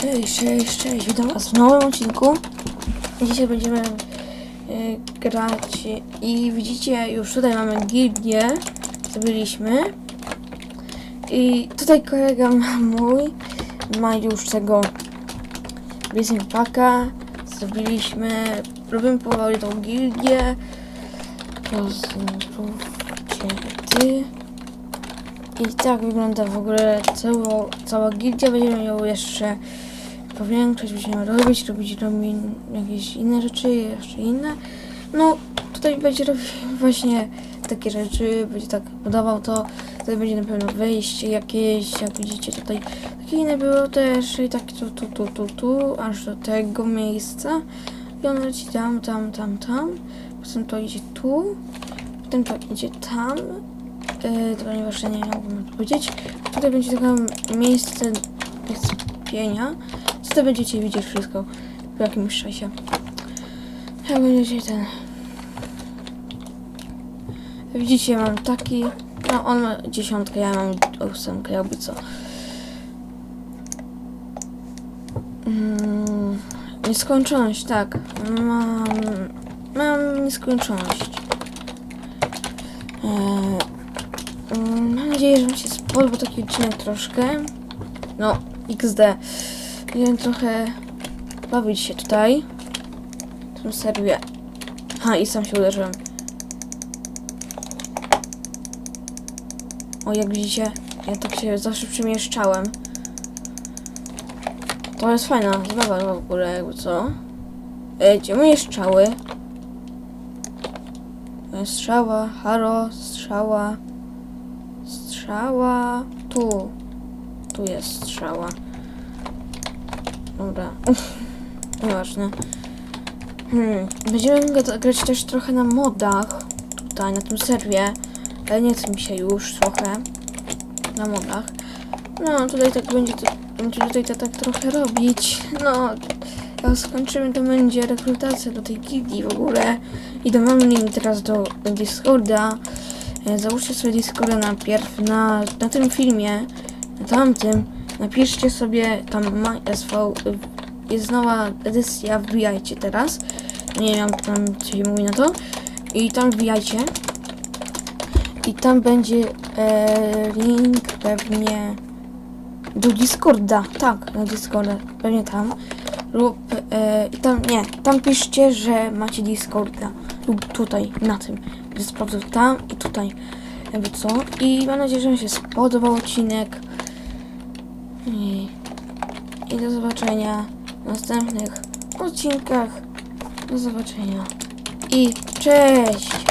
Cześć, cześć, cześć, witam was w nowym odcinku. Dzisiaj będziemy y, grać i widzicie, już tutaj mamy gildię, zrobiliśmy. I tutaj kolega mój ma już tego Blazing Packa, zrobiliśmy, robimy powoli tą gildię. Pozdrówcie ty. I tak wygląda w ogóle cała, cała gildia. Będziemy ją jeszcze powiększać, będziemy robić, robić robić jakieś inne rzeczy, jeszcze inne. No, tutaj będzie robił właśnie takie rzeczy, będzie tak budował to. Tutaj będzie na pewno wejście jakieś, jak widzicie tutaj takie inne było też i tak tu, tu, tu, tu, tu, aż do tego miejsca. I on leci tam, tam, tam, tam. Potem to idzie tu. Potem to idzie tam. Yy, to ponieważ nie mogłem powiedzieć. Tutaj będzie takie miejsce spienia. Tutaj będziecie widzieć wszystko w jakimś czasie. Jak będziecie ten... Widzicie, mam taki... No, on ma dziesiątkę, ja mam ósemkę, jakby co. Mm, nieskończoność, tak. Mam... Mam nieskończoność. Eee, mam nadzieję, że Wam się spodobał taki odcinek troszkę. No, XD. Będziemy trochę bawić się tutaj. W tym serwie. Ha, i sam się uderzyłem. O, jak widzicie, ja tak się zawsze przemieszczałem. To jest fajna zabawa w ogóle, jakby co. E, gdzie moje strzały? E, Strzała, haro, strzała. Strzała. Tu. Tu jest strzała. Dobra. Nieważne. Hmm. Będziemy gra- grać też trochę na modach. Tutaj, na tym serwie. Ale nie chce mi się już trochę. Na modach. No, tutaj tak będzie, to, tutaj to tak trochę robić. No, jak skończymy, to będzie rekrutacja do tej gildii w ogóle. I dam wam link teraz do Discorda. E, Załóżcie sobie Discorda najpierw na, na tym filmie, na tamtym. Napiszcie sobie tam MySV. y, Jest nowa edycja, wbijajcie teraz. Nie wiem, tam co się mówi na to. I tam wbijajcie. I tam będzie e, link pewnie do Discorda. Tak, na Discorda. Pewnie tam. Lub e, tam, nie, tam piszcie, że macie Discorda. Lub tutaj, na tym. Będę sprawdzał tam i tutaj. Jakby co. I mam nadzieję, że Wam się spodobał odcinek. I, I do zobaczenia w następnych odcinkach. Do zobaczenia. I cześć!